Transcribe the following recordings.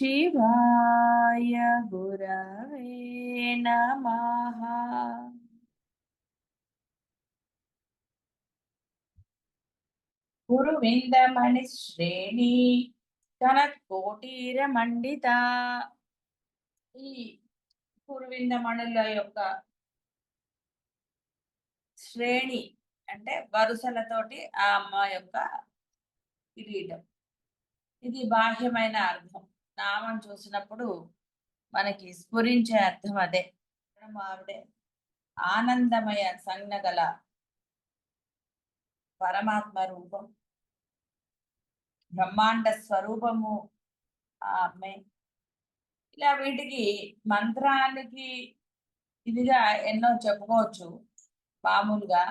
शिवाय गुरवे नमः గురువిందమణి శ్రేణి కనత్కోటీరమండిత ఈ గురువిందమణుల యొక్క శ్రేణి అంటే వరుసలతోటి ఆ అమ్మ యొక్క కిరీటం ఇది బాహ్యమైన అర్థం నామం చూసినప్పుడు మనకి స్ఫురించే అర్థం అదే. ఆవిడే ఆనందమయ సంజ్ఞగల పరమాత్మ రూపం బ్రహ్మాండ స్వరూపము ఆ అమ్మాయి ఇలా వీటికి మంత్రానికి ఇదిగా ఎన్నో చెప్పుకోవచ్చు మామూలుగా.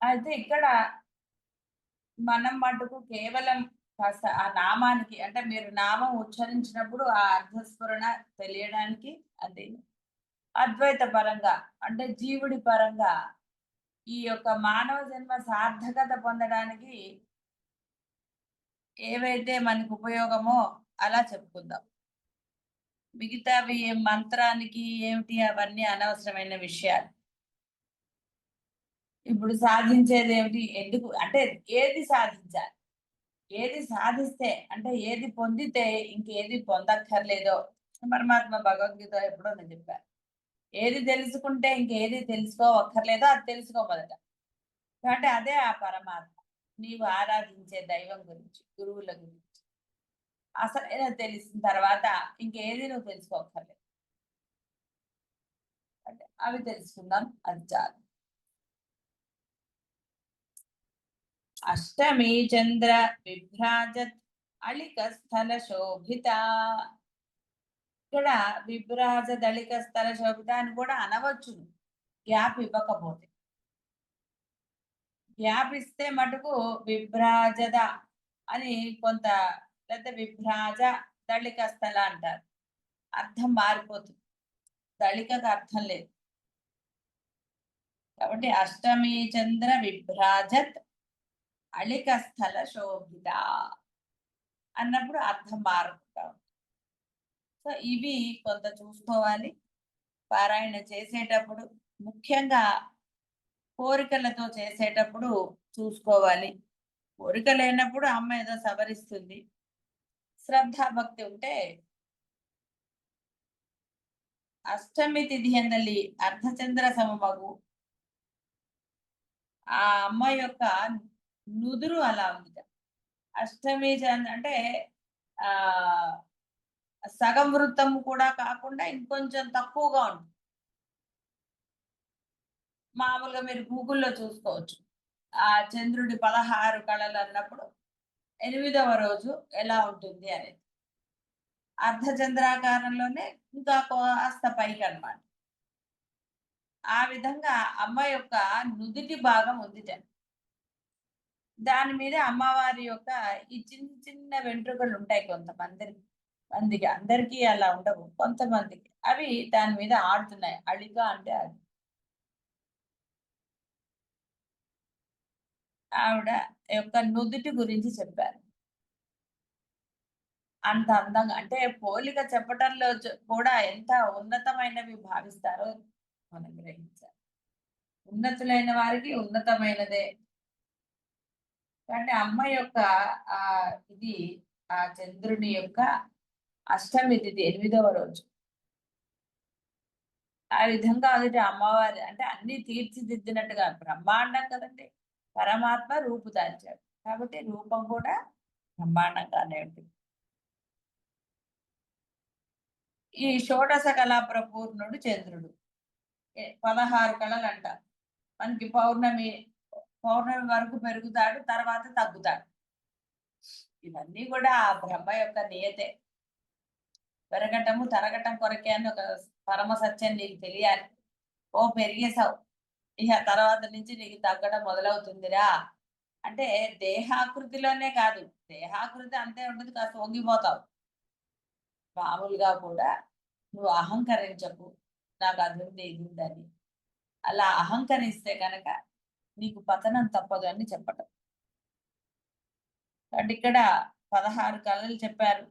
అయితే ఇక్కడ మనం మటుకు కేవలం కాస్త ఆ నామానికి అంటే మీరు నామం ఉచ్చరించినప్పుడు ఆ అర్థస్ఫురణ తెలియడానికి అది అద్వైత పరంగా అంటే జీవుడి పరంగా ఈ యొక్క మానవ జన్మ సార్థకత పొందడానికి ఏవైతే మనకు ఉపయోగమో అలా చెప్పుకుందాం. మిగతావి ఏం మంత్రానికి ఏమిటి అవన్నీ అనవసరమైన విషయాలు. ఇప్పుడు సాధించేది ఏమిటి? ఎందుకు? అంటే ఏది సాధించాలి? ఏది సాధిస్తే అంటే ఏది పొందితే ఇంకేది పొందక్కర్లేదో పరమాత్మ భగవద్గీత ఎప్పుడో నేను చెప్పాను ఏది తెలుసుకుంటే ఇంకేది తెలుసుకోవక్కర్లేదో అది తెలుసుకోమదట కాబట్టి అదే ఆ పరమాత్మ. నీవు ఆరాధించే దైవం గురించి గురువుల గురించి. అసలైన తెలిసిన తర్వాత ఇంకేది నువ్వు తెలుసుకోక్కర్లేదు. అంటే అవి తెలుసుకుందాం అది చాలు. అష్టమి చంద్ర విభ్రాజత్ అళిక స్థల శోభిత ఇక్కడ విభ్రాజ దళిక స్థల శోభిత అని కూడా అనవచ్చు. గ్యాప్ ఇవ్వకపోతే. గ్యాప్ ఇస్తే మటుకు విభ్రాజద అని కొంత లేదా విభ్రాజ దళిక స్థల అంటారు. అర్థం మారిపోతుంది. దళికకు అర్థం లేదు. కాబట్టి అష్టమి చంద్ర విభ్రాజత్ అళిక స్థల శోభిత అన్నప్పుడు అర్థం మారుకుంటాం సో ఇవి కొంత చూసుకోవాలి. పారాయణ చేసేటప్పుడు ముఖ్యంగా కోరికలతో చేసేటప్పుడు చూసుకోవాలి. కోరిక లేనప్పుడు అమ్మ ఏదో సవరిస్తుంది. శ్రద్ధాభక్తి ఉంటే అష్టమి తిథి ఎందలి అర్ధచంద్ర సమమగు ఆ అమ్మ యొక్క నుదురు అలా ఉంది. అష్టమి అంటే ఆ సగం వృత్తం కూడా కాకుండా ఇంకొంచెం తక్కువగా ఉంటుంది. మామూలుగా మీరు గూగుల్లో చూసుకోవచ్చు. ఆ చంద్రుడి పదహారు కళలు అన్నప్పుడు ఎనిమిదవ రోజు ఎలా ఉంటుంది అనేది. అర్ధచంద్రాకారంలోనే ఇంకా కాస్త పైకి అనమాట ఆ విధంగా అమ్మ యొక్క నుదిటి భాగం ఉంది దాని మీద అమ్మవారి యొక్క ఈ చిన్న చిన్న వెంట్రుకలు ఉంటాయి కొంతమంది మందికి అందరికీ అలా ఉండవు కొంతమందికి. అవి దాని మీద ఆడుతున్నాయి అళిక అంటే అది. ఆవిడ యొక్క నుదుటి గురించి చెప్పారు. అంత అందంగా అంటే పోలిక చెప్పటంలో కూడా ఎంత ఉన్నతమైనవి భావిస్తారో మనం గ్రహించాలి. ఉన్నతులైన వారికి ఉన్నతమైనదే అంటే అమ్మ యొక్క ఆ ఇది ఆ చంద్రుని యొక్క అష్టమి తిథి ఎనిమిదవ రోజు. ఆ విధంగా అదే అమ్మవారి అంటే అన్ని తీర్చిదిద్దినట్టుగా బ్రహ్మాండం కదండి. పరమాత్మ రూపు దాల్చాడు. కాబట్టి రూపం కూడా బ్రహ్మాండంగానే ఉంటుంది ఈ షోడశ కళా ప్రపూర్ణుడు చంద్రుడు పదహారు కళలు అంట మనకి పౌర్ణమి పౌర్ణమి వరకు పెరుగుతాడు తర్వాత తగ్గుతాడు. ఇవన్నీ కూడా ఆ బ్రహ్మ యొక్క నియతే. పెరగటము తరగటం కొరకే అని ఒక పరమ సత్యం నీకు తెలియాలి. ఓ పెరిగేసావు ఇక తర్వాత నుంచి నీకు తగ్గడం మొదలవుతుందిరా. అంటే దేహాకృతిలోనే కాదు. దేహాకృతి అంతే ఉంటుంది కాస్త వంగిపోతావు. మామూలుగా కూడా నువ్వు అహంకరించకు. నాకు అది ఉంది ఇది ఉందని అలా అహంకరిస్తే కనుక నీకు పతనం తప్పదు అని చెప్పటం. కాబట్టి ఇక్కడ పదహారు కళలు చెప్పారు.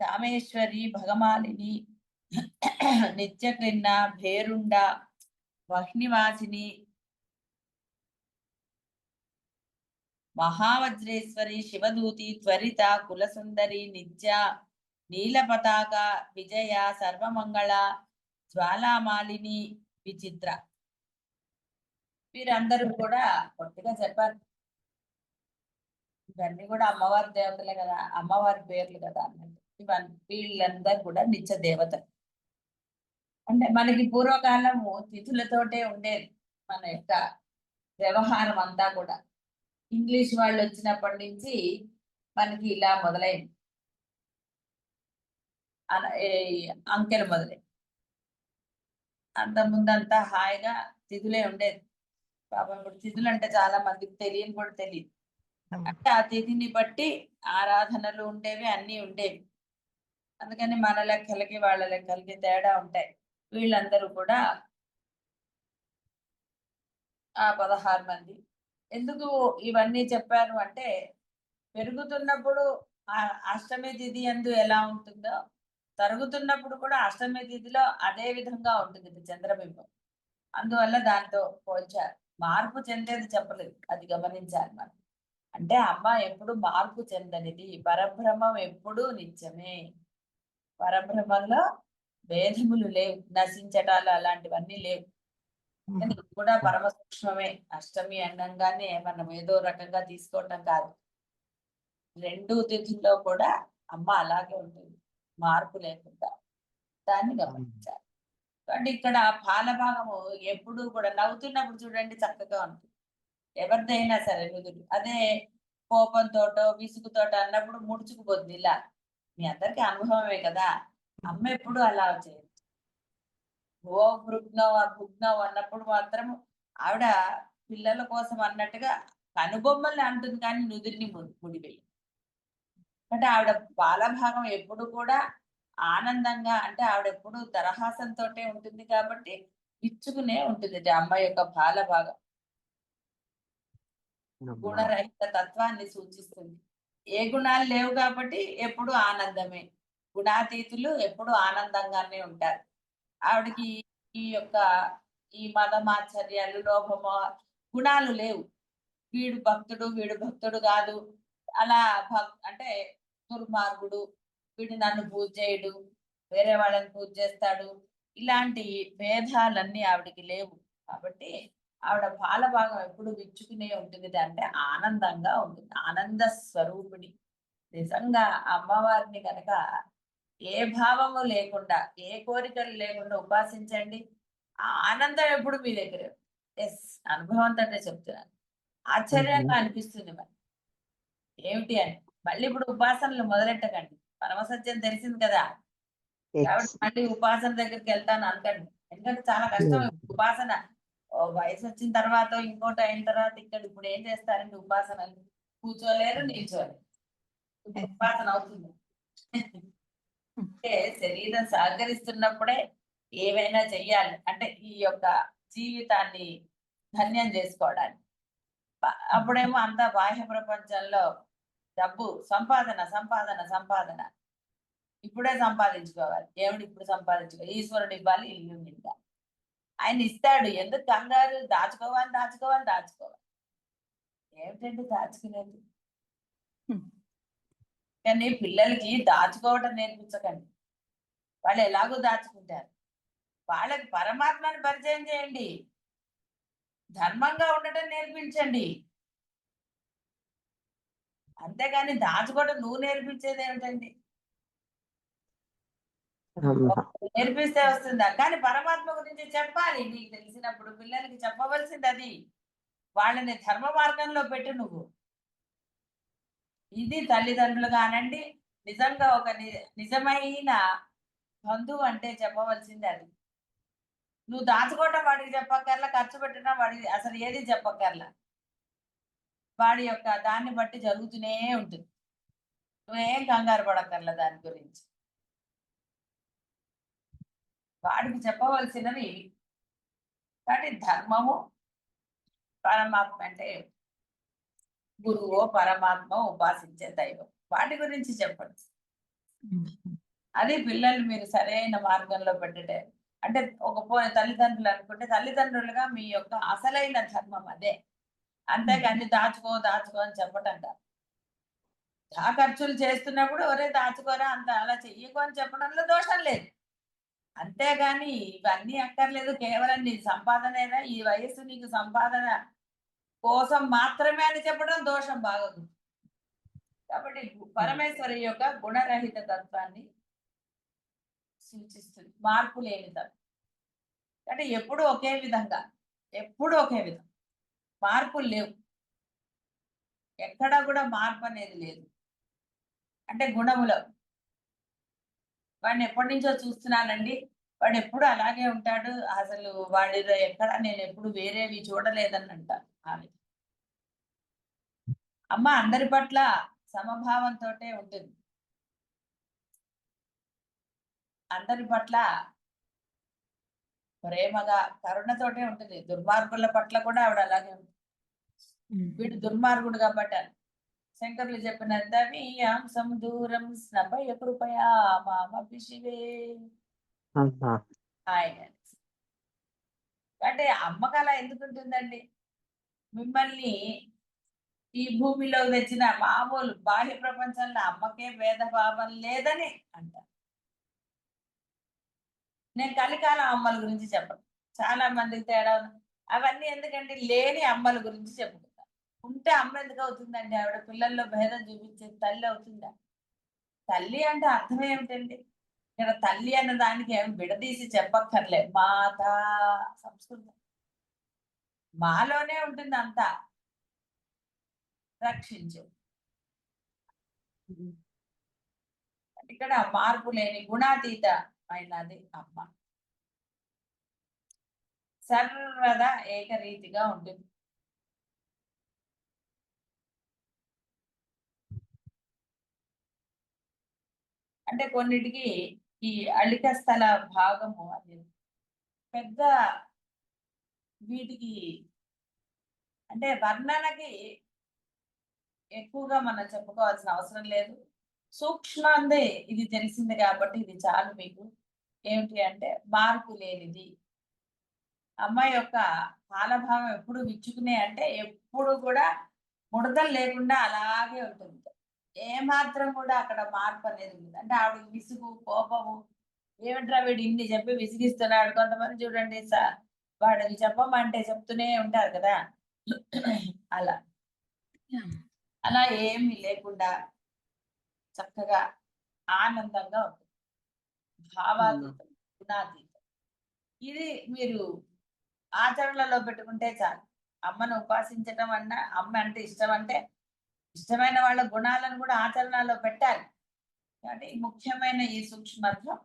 కామేశ్వరి భగమాలిని నిత్యక్రిన్న భేరుండ వహ్నివాసిని మహావజ్రేశ్వరి శివదూతి త్వరిత కులసుందరి నిత్య నీల పతాక విజయ సర్వమంగళ జ్వాలామాలిని విచిత్ర. మీరందరూ కూడా కొద్దిగా చెప్పారు. ఇవన్నీ కూడా అమ్మవారి దేవతలే కదా అమ్మవారి పేర్లు కదా అన్నట్టు. ఇవన్నీ వీళ్ళందరూ కూడా నిత్య దేవతలు. అంటే మనకి పూర్వకాలము తిథులతోటే ఉండేది మన యొక్క వ్యవహారం అంతా కూడా. ఇంగ్లీష్ వాళ్ళు వచ్చినప్పటి నుంచి మనకి ఇలా మొదలైంది. అన- అంకెలు మొదలై అంత ముందంతా హాయిగా తిథులే ఉండేది. పాపం ఇప్పుడు తిథులు అంటే చాలా మందికి తెలియని కూడా తెలియదు. అంటే ఆ తిథిని బట్టి ఆరాధనలు ఉండేవి అన్నీ ఉండేవి. అందుకని మన లెక్కలకి వాళ్ళ లెక్కలకి తేడా ఉంటాయి. వీళ్ళందరూ కూడా ఆ పదహారు మంది. ఎందుకు ఇవన్నీ చెప్పారు అంటే పెరుగుతున్నప్పుడు ఆ అష్టమి తిథి ఎందు ఎలా ఉంటుందో తరుగుతున్నప్పుడు కూడా అష్టమి తిథిలో అదే విధంగా ఉంటుంది చంద్రబింబం. అందువల్ల దాంతో పోల్చారు. మార్పు చెందేది చెప్పలేదు. అది గమనించాలి మనం. అంటే అమ్మ ఎప్పుడు మార్పు చెందనిది? పరబ్రహ్మం ఎప్పుడూ నిత్యమే. పరబ్రహ్మంలో భేదములు లేవు. నశించటాలు అలాంటివన్నీ లేవు. కానీ ఇది కూడా పరమ సూక్ష్మమే. అష్టమి అనగానే మనం ఏదో రకంగా తీసుకోవటం కాదు. రెండు తిథుల్లో కూడా అమ్మ అలాగే ఉంటుంది. మార్పు లేకుండా. దాన్ని గమనించాలి. కాబట్టి ఇక్కడ పాల భాగము ఎప్పుడు కూడా నవ్వుతున్నప్పుడు చూడండి చక్కగా ఉంటుంది. ఎవరిదైనా సరే నుదురు అదే కోపంతోటో విసుగుతోట అన్నప్పుడు ముడుచుకుపోద్ది ఇలా. మీ అందరికి అనుభవమే కదా. అమ్మ ఎప్పుడు అలా చేయదు. ఓ భృగ్నం భుగ్నం అన్నప్పుడు మాత్రం ఆవిడ పిల్లల కోసం అన్నట్టుగా కనుబొమ్మల్ని అంటుంది కానీ నుదురిని ము- ముడివేయి అంటే ఆవిడ బాలభాగం ఎప్పుడు కూడా ఆనందంగా అంటే ఆవిడ ఎప్పుడు తరహాసంతో ఉంటుంది కాబట్టి ఇచ్చుకునే ఉంటుంది ఇది అమ్మ యొక్క బాలభాగం గుణరహిత తత్వాన్ని సూచిస్తుంది. ఏ గుణాలు లేవు కాబట్టి ఎప్పుడు ఆనందమే. గుణాతీతులు ఎప్పుడు ఆనందంగానే ఉంటారు. ఆవిడకి ఈ యొక్క ఈ మదమాచర్యాలు లోభము గుణాలు లేవు. వీడు భక్తుడు వీడు భక్తుడు కాదు. అలా భక్ అంటే దుర్మార్గుడు వీడు నన్ను పూజ చేయడు వేరే వాళ్ళని పూజ చేస్తాడు. ఇలాంటి భేదాలన్నీ ఆవిడకి లేవు. కాబట్టి ఆవిడ పాల భాగం ఎప్పుడు విచ్చుకునే ఉంటుంది. అంటే ఆనందంగా ఉంటుంది. ఆనంద స్వరూపిణి. నిజంగా అమ్మవారిని కనుక ఏ భావము లేకుండా ఏ కోరికలు లేకుండా ఉపాసించండి. ఆ ఆనందం ఎప్పుడు మీ దగ్గర ఎస్ అనుభవంతో చెప్తున్నాను. ఆశ్చర్యంగా అనిపిస్తుంది మరి. ఏమిటి అని. మళ్ళీ ఇప్పుడు ఉపాసనలు మొదలెట్టకండి. పరమసత్యం తెలిసింది కదా. కాబట్టి మళ్ళీ ఉపాసన దగ్గరికి వెళ్తాను అనకండి. ఎందుకంటే చాలా కష్టం ఉపాసన. వయసు వచ్చిన తర్వాత ఇంకోటి అయిన తర్వాత ఇక్కడ ఇప్పుడు ఏం చేస్తారండి ఉపాసనలు? కూర్చోలేరు నిల్చోలేరు. ఉపాసన అవుతుంది. అంటే శరీరం సహకరిస్తున్నప్పుడే ఏవైనా చెయ్యాలి. అంటే ఈ యొక్క జీవితాన్ని ధన్యం చేసుకోవడానికి. ప- అప్పుడేమో అంతా బాహ్య ప్రపంచంలో డబ్బు సంపాదన సంపాదన సంపాదన. ఇప్పుడే సంపాదించుకోవాలి. ఏమిటి ఇప్పుడు సంపాదించుకోవాలి ఈశ్వరుడు ఇవ్వాలి ఇల్లు నిండా ఆయన ఇస్తాడు. ఎందుకు కంగారు? దాచుకోవాలి దాచుకోవాలి దాచుకోవాలి. ఏమిటండి దాచుకునేది? కానీ పిల్లలకి దాచుకోవటం నేర్పించకండి. వాళ్ళు ఎలాగో దాచుకుంటారు. వాళ్ళకి పరమాత్మని పరిచయం చేయండి. ధర్మంగా ఉండటం నేర్పించండి. అంతేగాని దాచుకోవడం నువ్వు నేర్పించేది ఏమిటండి? నేర్పిస్తే వస్తుందా? కానీ పరమాత్మ గురించి చెప్పాలి. నీకు తెలిసినప్పుడు పిల్లలకి చెప్పవలసింది అది వాళ్ళని ధర్మ మార్గంలో పెట్టు నువ్వు. ఇది తల్లిదండ్రులు కానండి నిజంగా ఒక నిజమైన బంధువు అంటే చెప్పవలసింది అది. నువ్వు దాచుకోవటం వాడికి చెప్పక్కర్లా ఖర్చు పెట్టడం వాడికి అసలు ఏది చెప్పక్కర్లా? వాడి యొక్క దాన్ని బట్టి జరుగుతూనే ఉంటుంది. నువ్వేం కంగారు పడక్కర్లా దాని గురించి. వాడికి చెప్పవలసినవి కాబట్టి ధర్మము పరమాత్మ అంటే గురువు పరమాత్మ ఉపాసించే దైవం. వాటి గురించి చెప్పండి. అది పిల్లలు మీరు సరైన మార్గంలో పెట్టటే. అంటే ఒక పో- తల్లిదండ్రులు అనుకుంటే తల్లిదండ్రులుగా మీ యొక్క అసలైన ధర్మం అదే. అంతేగాని దాచుకో దాచుకో అని చెప్పటం కాదు ఆ ఖర్చులు చేస్తున్నప్పుడు ఒరే దాచుకోరా అంత అలా చెయ్యకు అని చెప్పడంలో దోషం లేదు. అంతేగాని ఇవన్నీ అక్కర్లేదు కేవలం నీ సంపాదనేనా? ఈ వయస్సు నీకు సంపాదన కోసం మాత్రమే అని చెప్పడం దోషం బాగదు. కాబట్టి పరమేశ్వరి యొక్క గుణరహిత తత్వాన్ని సూచిస్తుంది. మార్పు లేని తత్వం. అంటే ఎప్పుడు ఒకే విధంగా ఎప్పుడు ఒకే విధం మార్పులు లేవు. ఎక్కడా కూడా మార్పు అనేది లేదు. అంటే గుణములో. వాడిని ఎప్పటి నుంచో చూస్తున్నానండి. వాడు ఎప్పుడు అలాగే ఉంటాడు. అసలు వాడిలో ఎక్కడ నేను ఎప్పుడు వేరేవి చూడలేదని అంటారు ఆమె. అమ్మ అందరి పట్ల సమభావంతో ఉంటుంది. అందరి పట్ల ప్రేమగా కరుణతోటే ఉంటుంది. దుర్మార్గుల పట్ల కూడా ఆవిడ అలాగే ఉంటుంది. వీడు దుర్మార్గుడు కాబట్టి. శంకరులు చెప్పినంత వీయాంసం దూరం స్నపయ కృపయా మామపి శివే ఆయన అంటే అమ్మకి అలా ఎందుకు ఉంటుందండి మిమ్మల్ని ఈ భూమిలో తెచ్చిన మామూలు బాహ్య ప్రపంచంలో అమ్మకే భేదభావం లేదని అంటారు. నేను కలికాలం అమ్మల గురించి చెప్పను. చాలా మందికి తేడా ఉంది. అవన్నీ ఎందుకంటే లేని అమ్మల గురించి చెప్పుకుంటా. ఉంటే అమ్మ ఎందుకు అవుతుందండి? ఆవిడ పిల్లల్లో భేదం చూపించే తల్లి అవుతుందా? తల్లి అంటే అర్థం ఏమిటండి? ఇక్కడ తల్లి అన్న దానికి ఏం విడదీసి చెప్పక్కర్లే మాత సంస్కృతం. మాలోనే ఉంటుంది అంతా. రక్షించు. ఇక్కడ మార్పు లేని గుణాతీత. అయినది అమ్మ. సర్వదా ఏకరీతిగా ఉంటుంది. అంటే కొన్నిటికి ఈ అళిక స్థల భాగము అది పెద్ద వీటికి అంటే వర్ణనకి ఎక్కువగా మనం చెప్పుకోవాల్సిన అవసరం లేదు. సూక్ష్మందే ఇది తెలిసింది కాబట్టి ఇది చాలు మీకు. ఏమిటి అంటే మార్పు లేనిది. అమ్మాయి యొక్క కాలభావం ఎప్పుడు విచ్చుకునే అంటే ఎప్పుడు కూడా ముడతలు లేకుండా అలాగే ఉంటుంది. ఏ మాత్రం కూడా అక్కడ మార్పు అనేది ఉంది అంటే ఆవిడ విసుగు కోపము ఏమిట్రా వీడు ఇన్ని చెప్పి విసిగిస్తున్నాడు కొంతమంది చూడండి సార్ వాడికి చెప్పమంటే చెప్తూనే ఉంటారు కదా. అలా. అలా ఏమీ లేకుండా చక్కగా ఆనందంగా ఉంటుంది. భావాతీతం గుణాతీతం ఇది మీరు ఆచరణలో పెట్టుకుంటే చాలు. అమ్మను ఉపాసించడం అన్న అమ్మ అంటే ఇష్టం అంటే ఇష్టమైన వాళ్ళ గుణాలను కూడా ఆచరణలో పెట్టాలి. కాబట్టి ముఖ్యమైన ఈ సూక్ష్మత్వం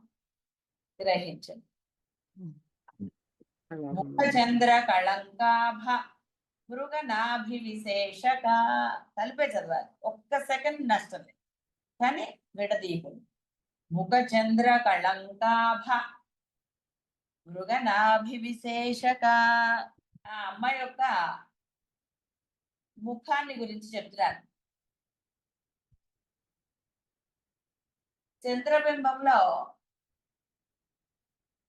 గ్రహించండి. ముఖచంద్ర కళంకాభ మృగనాభి విశేషక కలిపే చదవాలి. ఒక్క సెకండ్ నష్టం లేదు. కానీ విడదీయకూడదు. ముఖచంద్ర కళంకాభ మృగనాభి విశేషక ఆ అమ్మ యొక్క ముఖాన్ని గురించి చెప్తున్నారు. చంద్రబింబంలో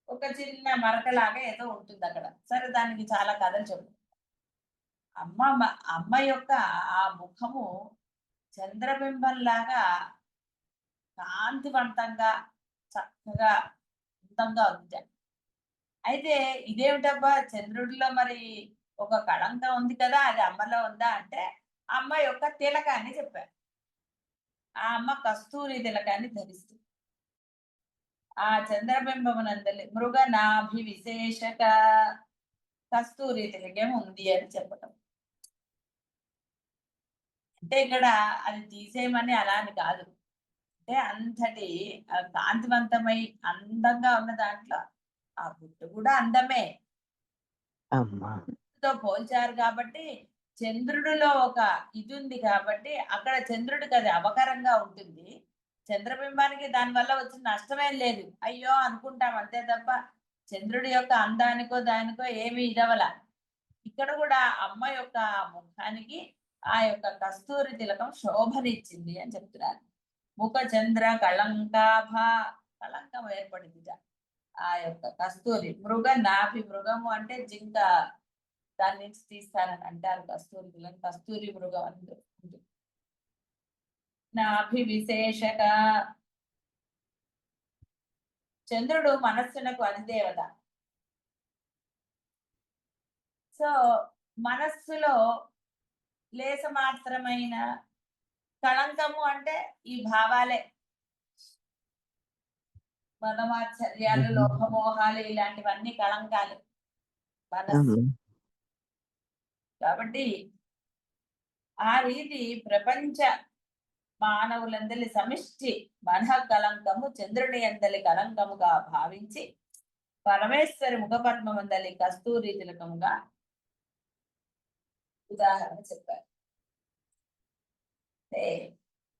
ఒక చిన్న మరకలాగా ఏదో ఉంటుంది అక్కడ. సరే దానికి చాలా కథలు చెప్పు. అమ్మ మ- అమ్మ యొక్క ఆ ముఖము చంద్రబింబంలాగా కాంతివంతంగా చక్కగా అందంగా ఉంది అయితే ఇదేమిటబ్బా? చంద్రుడిలో మరి ఒక కళంకం ఉంది కదా అది అమ్మలో ఉందా అంటే అమ్మ యొక్క తిలకాన్ని చెప్పారు. ఆ అమ్మ కస్తూరి తిలకాన్ని ధరిస్తుంది ఆ చంద్రబింబమునందలి మృగ నాభి విశేషక కస్తూరి తిలకం ఉంది అని చెప్పటం. అంటే ఇక్కడ అది తీసేయమని అలా అని కాదు. అంటే అంతటి కాంతివంతమై అందంగా ఉన్న దాంట్లో ఆ బుట్ట కూడా అందమే. తో పోల్చారు కాబట్టి చంద్రుడిలో ఒక ఇది ఉంది కాబట్టి అక్కడ చంద్రుడికి అది అవకరంగా ఉంటుంది. చంద్రబింబానికి దానివల్ల వచ్చిన నష్టమేం లేదు. అయ్యో అనుకుంటాం అంతే తప్ప చంద్రుడి యొక్క అందానికో దానికో ఏమీ ఇదవల. ఇక్కడ కూడా అమ్మ యొక్క ముఖానికి ఆ యొక్క కస్తూరి తిలకం శోభనిచ్చింది అని చెప్తున్నారు. ముఖ చంద్ర కళంకాభ కళంకం ఏర్పడింది ఆ యొక్క కస్తూరి మృగ నాభి మృగము అంటే జింక. దాని నుంచి తీస్తారని అంటారు కస్తూరి కస్తూరి మృగం అని నాభి విశేషక. చంద్రుడు మనస్సునకు అధిదేవత. సో మనస్సులో లేస మాత్రమైన కళంకము అంటే ఈ భావాలే. మనమాశ్చర్యాలు మ్మ్. లోభమోహాలు ఇలాంటివన్నీ కళంకాలు. మనస్సు కాబట్టి ఆ రీతి ప్రపంచ మానవులందలి సమిష్టి మనః కలంకము చంద్రుని అందలి కలంకముగా భావించి పరమేశ్వరి ముఖపద్మమందలి కస్తూరి తిలకముగా ఉదాహరణ చెప్పారు. అంటే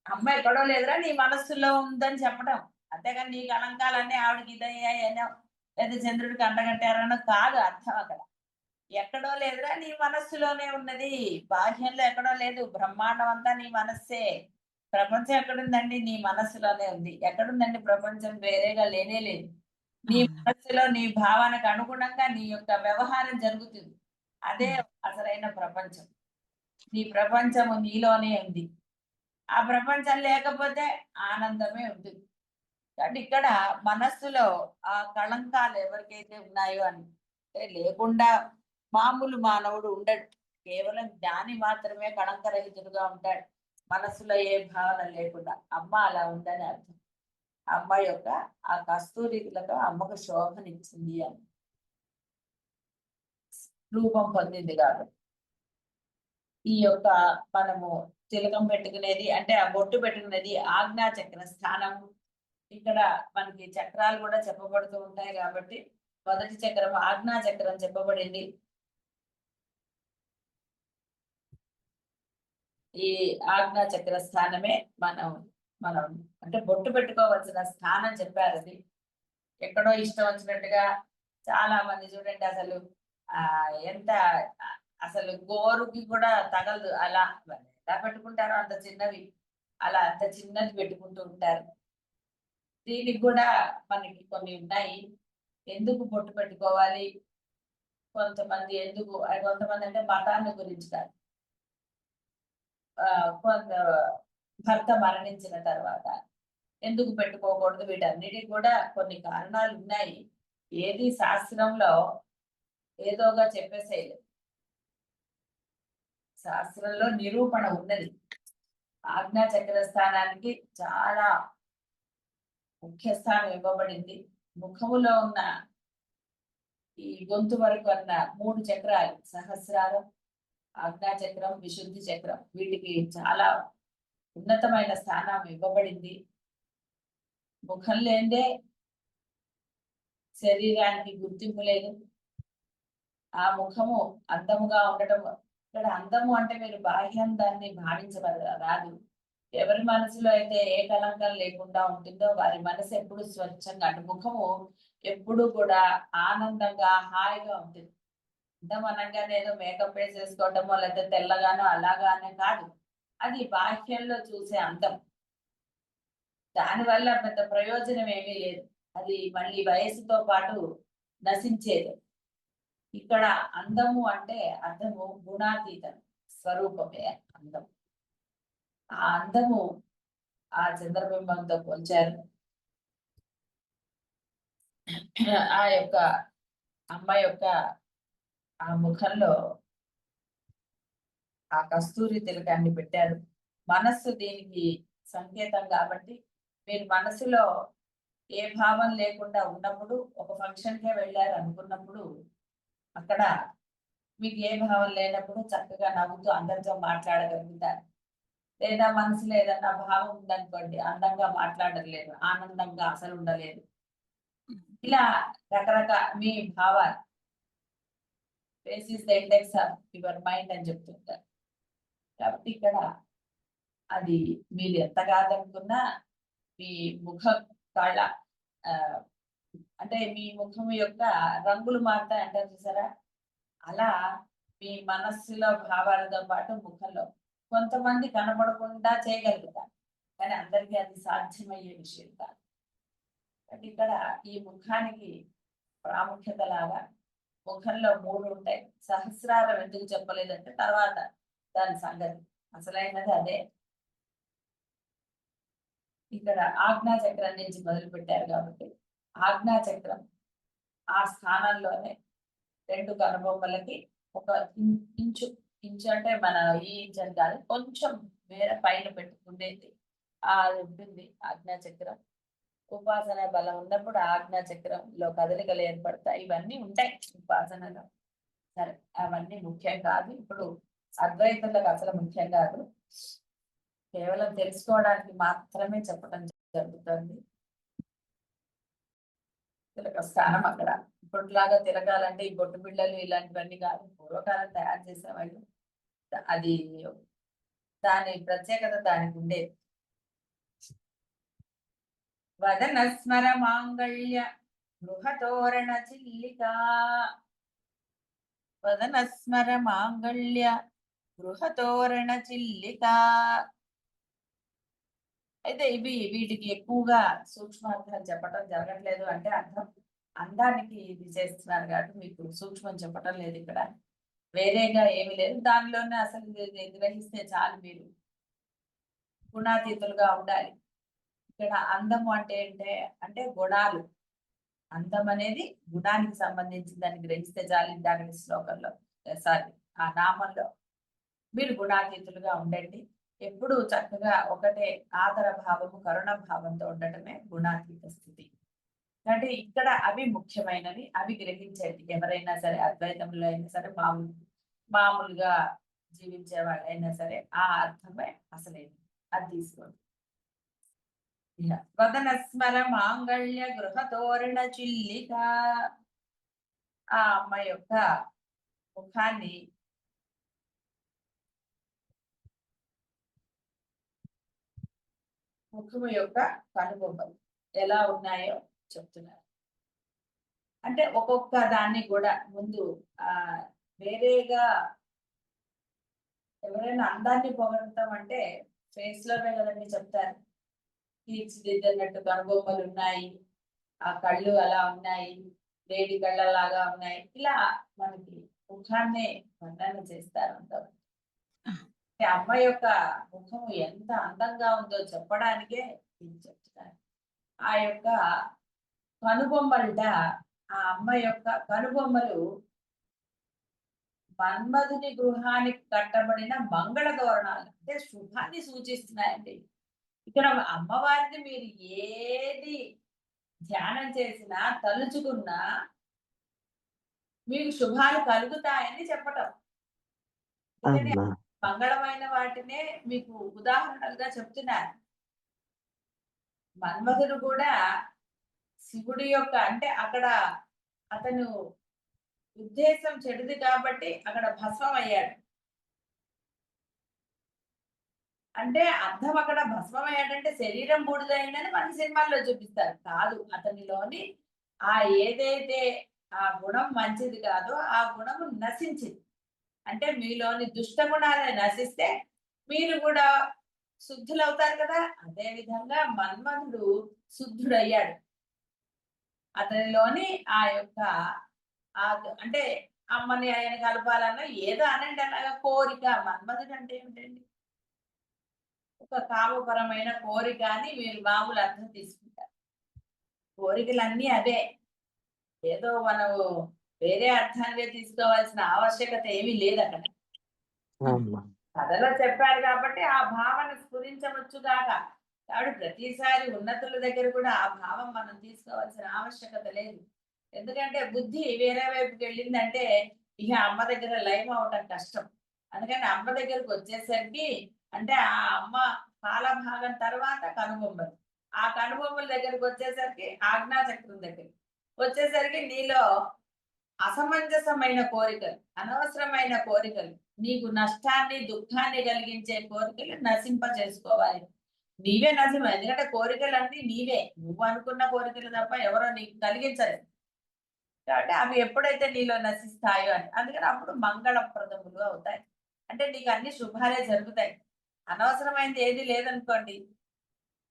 అమ్మ ఎక్కడో లేదురా నీ మనస్సులో ఉందని చెప్పడం అంతేగాని నీ కలంకాలన్నీ ఆవిడకి ఇదయ్యాయనో లేదా చంద్రుడికి అండగట్టారనో కాదు అర్థం అక్కడ. ఎక్కడో లేదురా నీ మనస్సులోనే ఉన్నది. బాహ్యంలో ఎక్కడో లేదు. బ్రహ్మాండం అంతా నీ మనస్సే. ప్రపంచం ఎక్కడుందండి? నీ మనస్సులోనే ఉంది. ఎక్కడుందండి ప్రపంచం? వేరేగా లేనే లేదు. నీ మనస్సులో నీ భావనకు అనుగుణంగా నీ యొక్క వ్యవహారం జరుగుతుంది. అదే అసలైన ప్రపంచం. నీ ప్రపంచము నీలోనే ఉంది. ఆ ప్రపంచం లేకపోతే ఆనందమే ఉంటుంది కాబట్టి ఇక్కడ మనస్సులో ఆ కళంకాలు ఎవరికైతే ఉన్నాయో అని అంటే లేకుండా మామూలు మానవుడు ఉండడు. కేవలం జ్ఞాని మాత్రమే కళంకరహితుడుగా ఉంటాడు. మనస్సులో ఏ భావన లేకుండా. అమ్మ అలా ఉందని అర్థం. అమ్మ యొక్క ఆ కస్తూరిలతో అమ్మకు శోభనిచ్చింది అని. రూపం పొందింది కాబట్టి. ఈ యొక్క మనము తిలకం పెట్టుకునేది అంటే ఆ బొట్టు పెట్టుకునేది ఆజ్ఞా చక్ర స్థానం. ఇక్కడ మనకి చక్రాలు కూడా చెప్పబడుతూ ఉంటాయి కాబట్టి మొదటి చక్రం ఆజ్ఞా చక్రం చెప్పబడింది. ఈ ఆజ్ఞా చక్ర స్థానమే మనం మనం అంటే బొట్టు పెట్టుకోవలసిన స్థానం చెప్పారు అది. ఎక్కడో ఇష్టం వచ్చినట్టుగా చాలా మంది చూడండి అసలు ఆ ఎంత అసలు గోరుకి కూడా తగలదు. అలా మరి ఎలా పెట్టుకుంటారో అంత చిన్నవి. అలా అంత చిన్నది పెట్టుకుంటూ ఉంటారు. దీనికి కూడా మనకి కొన్ని ఉన్నాయి. ఎందుకు బొట్టు పెట్టుకోవాలి? కొంతమంది ఎందుకు కొంతమంది అంటే మతాన్ని గురించి కాదు కొంత భర్త మరణించిన తర్వాత ఎందుకు పెట్టుకోకూడదు? వీటన్నిటికి కూడా కొన్ని కారణాలు ఉన్నాయి. ఏది శాస్త్రంలో ఏదోగా చెప్పేసేయలేదు. శాస్త్రంలో నిరూపణ ఉన్నది. ఆజ్ఞా చక్ర స్థానానికి చాలా ముఖ్య స్థానం ఇవ్వబడింది. ముఖములో ఉన్న ఈ గొంతు వరకు అన్న మూడు చక్రాలు సహస్రారం ఆజ్ఞా చక్రం విశుద్ధి చక్రం వీటికి చాలా ఉన్నతమైన స్థానం ఇవ్వబడింది. ముఖం లేదే శరీరానికి గుర్తింపు లేదు. ఆ ముఖము అందముగా ఉండటం ఇక్కడ అందము అంటే మీరు బాహ్యం దాన్ని భావించరాదు ఎవరి మనసులో అయితే ఏ కలంకం లేకుండా ఉంటుందో వారి మనసు ఎప్పుడు స్వచ్ఛంగా అంటే ముఖము ఎప్పుడు కూడా ఆనందంగా హాయిగా ఉంటుంది. అందం అనగానే ఏదో మేకప్ వేసేసుకోవటమో లేకపోతే తెల్లగానో అలాగానే కాదు. అది బాహ్యంలో చూసే అందం. దానివల్ల పెద్ద ప్రయోజనం ఏమీ లేదు. అది మళ్ళీ వయసుతో పాటు నశించేది. ఇక్కడ అందము అంటే అర్థము గుణాతీతం స్వరూపమే అందం. ఆ అందము ఆ చంద్రబింబంతో పోల్చారు. ఆ యొక్క అమ్మ యొక్క ఆ ముఖంలో ఆ కస్తూరి తిలకాన్ని పెట్టారు. మనస్సు దీనికి సంకేతం కాబట్టి మీరు మనసులో ఏ భావం లేకుండా ఉన్నప్పుడు ఒక ఫంక్షన్కే వెళ్ళారు అనుకున్నప్పుడు అక్కడ మీకు ఏ భావం లేనప్పుడు చక్కగా నవ్వుతూ అందరితో మాట్లాడగలుగుతారు. లేదా మనసులో ఏదన్నా భావం ఉందనుకోండి అందంగా మాట్లాడలేరు ఆనందంగా అసలు ఉండలేదు. ఇలా రకరకాల మీ భావాలు face is the index of your mind అని చెప్తుంటారు. కాబట్టి ఇక్కడ అది మీరు ఎంత కాదనుకున్నా మీ ముఖం కళ్ళ ఆ, అంటే మీ ముఖం యొక్క రంగులు మారుతాయి అంటారు చూసారా? అలా మీ మనస్సులో భావాలతో పాటు ముఖంలో కొంతమంది కనబడకుండా చేయగలుగుతారు. కానీ అందరికీ అది సాధ్యమయ్యే విషయం కాదు. కాబట్టి ఇక్కడ ఈ ముఖానికి ప్రాముఖ్యత లాగా ముఖంలో మూడు ఉంటాయి. సహస్రారం ఎందుకు చెప్పలేదంటే తర్వాత దాని సంగతి. అసలైనది అదే. ఇక్కడ ఆజ్ఞా చక్రం నుంచి మొదలు పెట్టారు కాబట్టి ఆజ్ఞాచక్రం ఆ స్థానంలోనే రెండు కనుబొమ్మలకి ఒక ఇంచు ఇంచు అంటే మన ఈ ఇంచు అని కాదు కొంచెం వేరే పైన పెట్టుకునేది ఆ ఉంటుంది ఆజ్ఞాచక్రం. ఉపాసన బలం ఉన్నప్పుడు ఆజ్ఞాచక్రంలో కదలికలు ఏర్పడతాయి. ఇవన్నీ ఉంటాయి ఉపాసనలో. సరే అవన్నీ ముఖ్యం కాదు. ఇప్పుడు అద్వైతులకు అసలు ముఖ్యం కాదు. కేవలం తెలుసుకోవడానికి మాత్రమే చెప్పడం జరుగుతుంది. తిలక స్థానం అక్కడ. ఇప్పటిలాగా తిరగాలంటే ఈ బొట్టు బిళ్ళలు ఇలాంటివన్నీ కాదు. పూర్వకాలం తయారు చేసేవాళ్ళు అది దాని ప్రత్యేకత దానికి ఉండేది వదన స్మర మాంగళ్య గృహతోరణ చిల్లిక. వదన స్మర మాంగళ్య గృహతోరణ చిల్లిక. అయితే ఇవి వీటికి ఎక్కువగా సూక్ష్మార్థాలు చెప్పడం జరగట్లేదు అంటే అర్థం అందానికి ఇది చేస్తున్నారు కాబట్టి మీకు సూక్ష్మం చెప్పడం లేదు ఇక్కడ. వేరేగా ఏమి లేదు. దానిలోనే అసలు ఇది గ్రహిస్తే చాలు మీరు. గుణాతీతులుగా ఉండాలి. ఇక్కడ అందము అంటే ఏంటే అంటే గుణాలు. అందం అనేది గుణానికి సంబంధించిందని గ్రహిస్తే చాలు దాని శ్లోకంలో. సారీ ఆ నామంలో. మీరు గుణాతీతులుగా ఉండండి. ఎప్పుడు చక్కగా ఒకటే ఆదర భావము కరుణ భావంతో ఉండటమే గుణాతీత స్థితి. అంటే ఇక్కడ అవి ముఖ్యమైనవి అవి గ్రహించండి ఎవరైనా సరే అద్వైతంలో అయినా సరే మామూలు మామూలుగా జీవించే వాళ్ళైనా సరే ఆ అర్థమే అసలేది అది తీసుకోండి. ఇక వదన స్మర మాంగళ్య గృహ తోరణ చిల్లిక. ఆ అమ్మ యొక్క ముఖాన్ని ముఖము యొక్క కనుబొమ్మలు ఎలా ఉన్నాయో చెప్తున్నారు. అంటే ఒక్కొక్క దాన్ని కూడా ముందు ఆ వేరేగా ఎవరైనా అందాన్ని పొగడతాం అంటే ఫేస్లోనే కదండి చెప్తారు. తీర్చిదిద్దనట్టు కనుబొమ్మలు ఉన్నాయి ఆ కళ్ళు అలా ఉన్నాయి వేడి కళ్ళలాగా ఉన్నాయి. ఇలా మనకి ముఖాన్నే వర్ణన చేస్తారు అంటారు. అంటే యొక్క ముఖం ఎంత అందంగా ఉందో చెప్పడానికే ఇది చెప్తున్నారు ఆ యొక్క కనుబొమ్మలుట ఆ అమ్మాయి యొక్క కనుబొమ్మలు మన్మధుని గృహానికి కట్టబడిన మంగళ తోరణాలు అంటే శుభాన్ని సూచిస్తున్నాయండి. ఇక్కడ అమ్మవారిని మీరు ఏది ధ్యానం చేసినా తలుచుకున్నా మీకు శుభాలు కలుగుతాయని చెప్పటం. మంగళమైన వాటినే మీకు ఉదాహరణలుగా చెప్తున్నారు. మన్మధుడు కూడా శివుడి యొక్క అంటే అక్కడ అతను ఉద్దేశం చెడుది కాబట్టి అక్కడ భస్మం అయ్యాడు. అంటే అర్థం అక్కడ భస్మం అయ్యాడంటే శరీరం బూడిదైందని మన సినిమాల్లో చూపిస్తారు. కాదు అతనిలోని ఆ ఏదైతే ఆ గుణం మంచిది కాదో ఆ గుణము నశించింది. అంటే మీలోని దుష్ట గుణాలు నశిస్తే మీరు కూడా శుద్ధులవుతారు కదా? అదే విధంగా మన్మధుడు శుద్ధుడయ్యాడు. అతనిలోని ఆ యొక్క ఆ అంటే అమ్మని ఆయన కలపాలన్న ఏదో అనండి అలాగా కోరిక. మన్మధుడు అంటే ఏమిటండి? ఒక కామపరమైన కోరిక అని మీరు మామూలు అర్థం తీసుకుంటారు. కోరికలన్నీ అదే. ఏదో మనం వేరే అర్థాలుగా తీసుకోవాల్సిన ఆవశ్యకత ఏమీ లేదు అక్కడ కథలో చెప్పారు కాబట్టి ఆ భావన స్ఫురించవచ్చు కాక కాబట్టి ప్రతిసారి ఉన్నతుల దగ్గర కూడా ఆ భావం మనం తీసుకోవాల్సిన ఆవశ్యకత లేదు. ఎందుకంటే బుద్ధి వేరే వైపుకి వెళ్ళిందంటే ఇక అమ్మ దగ్గర లైవ్ అవటం కష్టం. అందుకని అమ్మ దగ్గరకు వచ్చేసరికి అంటే ఆ అమ్మ కాల భాగం తర్వాత కనుబొమ్మలు. ఆ కనుబొమ్మల దగ్గరికి వచ్చేసరికి ఆజ్ఞా చక్రం దగ్గరికి వచ్చేసరికి నీలో అసమంజసమైన కోరికలు అనవసరమైన కోరికలు నీకు నష్టాన్ని దుఃఖాన్ని కలిగించే కోరికలు నశింప చేసుకోవాలి నీవే నశింప ఎందుకంటే కోరికలన్నీ నీవే. నువ్వు అనుకున్న కోరికలు తప్ప ఎవరో నీకు కలిగించలేదు కాబట్టి అవి ఎప్పుడైతే నీలో నశిస్తాయో అని. అందుకని అప్పుడు మంగళప్రదములు అవుతాయి. అంటే నీకు అన్ని శుభాలే జరుగుతాయి. అనవసరమైనది ఏది లేదనుకోండి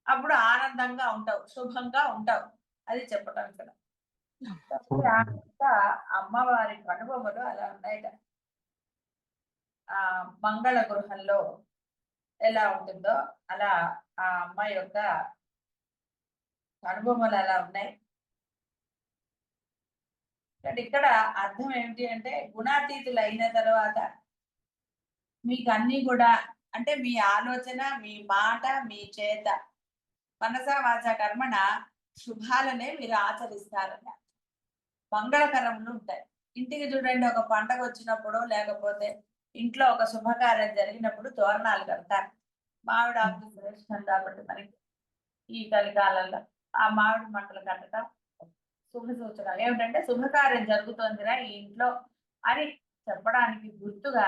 అప్పుడు ఆనందంగా ఉంటావు శుభంగా ఉంటావు. అది చెప్పటం ఇక్కడ. అమ్మవారి కనుబొమ్మలు అలా ఉన్నాయట. ఆ మంగళ గృహంలో ఎలా ఉంటుందో అలా ఆ అమ్మాయి యొక్క కనుబొమ్మలు అలా ఉన్నాయి. ఇక్కడ అర్థం ఏమిటి అంటే గుణాతీతులు అయిన తర్వాత మీకు అన్ని కూడా అంటే మీ ఆలోచన మీ మాట మీ చేత మనస వాచ కర్మణ శుభాలనే మీరు ఆచరిస్తారన్న మంగళకరములు ఉంటాయి. ఇంటికి చూడండి ఒక పండగ వచ్చినప్పుడు లేకపోతే ఇంట్లో ఒక శుభకార్యం జరిగినప్పుడు తోరణాలు కడతారు. మామిడి ఆకులు శ్రేష్టం కాబట్టి మనకి ఈ కలికాలంలో ఆ మామిడి మంటలు కట్టడం శుభ సూచన ఏమిటంటే శుభకార్యం జరుగుతోందిరా ఈ ఇంట్లో అని చెప్పడానికి గుర్తుగా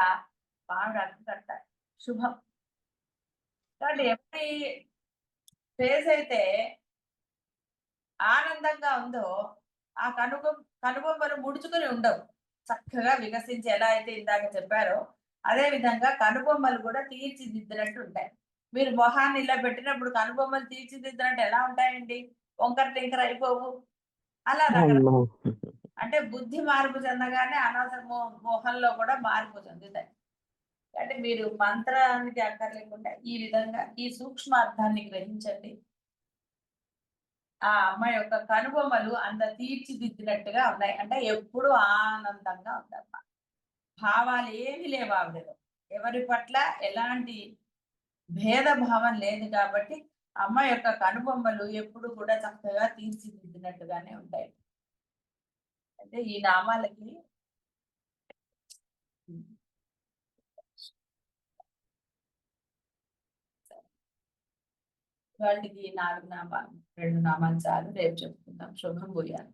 మామిడి ఆకులు కట్టారు శుభం. కాబట్టి ఎప్పుడు ఫేస్ అయితే ఆనందంగా ఉందో ఆ కనుబొ కనుబొమ్మలు ముడుచుకొని ఉండవు. చక్కగా వికసించి ఎలా అయితే ఇందాక చెప్పారో అదే విధంగా కనుబొమ్మలు కూడా తీర్చిదిద్దినట్టు ఉంటాయి. మీరు మొహాన్ని ఇలా పెట్టినప్పుడు కనుబొమ్మలు తీర్చిదిద్దినట్టు ఎలా ఉంటాయండి? వంకర టింకర అయిపోవు. అలా అంటే బుద్ధి మార్పు చెందగానే అనవసర మోహంలో కూడా మార్పు చెందుతాయి. అంటే మీరు మంత్రానికి అక్కర్లేకుండా ఈ విధంగా ఈ సూక్ష్మార్థాన్ని గ్రహించండి. ఆ అమ్మాయి యొక్క కనుబొమ్మలు అంత తీర్చిదిద్దినట్టుగా ఉన్నాయి. అంటే ఎప్పుడు ఆనందంగా ఉందమ్మ భావాలు ఏమి లేవు ఆవిడలో. ఎవరి పట్ల ఎలాంటి భేదభావం లేదు కాబట్టి అమ్మ యొక్క కనుబొమ్మలు ఎప్పుడు కూడా చక్కగా తీర్చిదిద్దినట్టుగానే ఉంటాయి. అంటే ఈ నామాలకి వాళ్ళకి నాలుగు నామాలు రెండు నామాలు చాలు. రేపు చెప్పుకుందాం. శుభం పోయాలి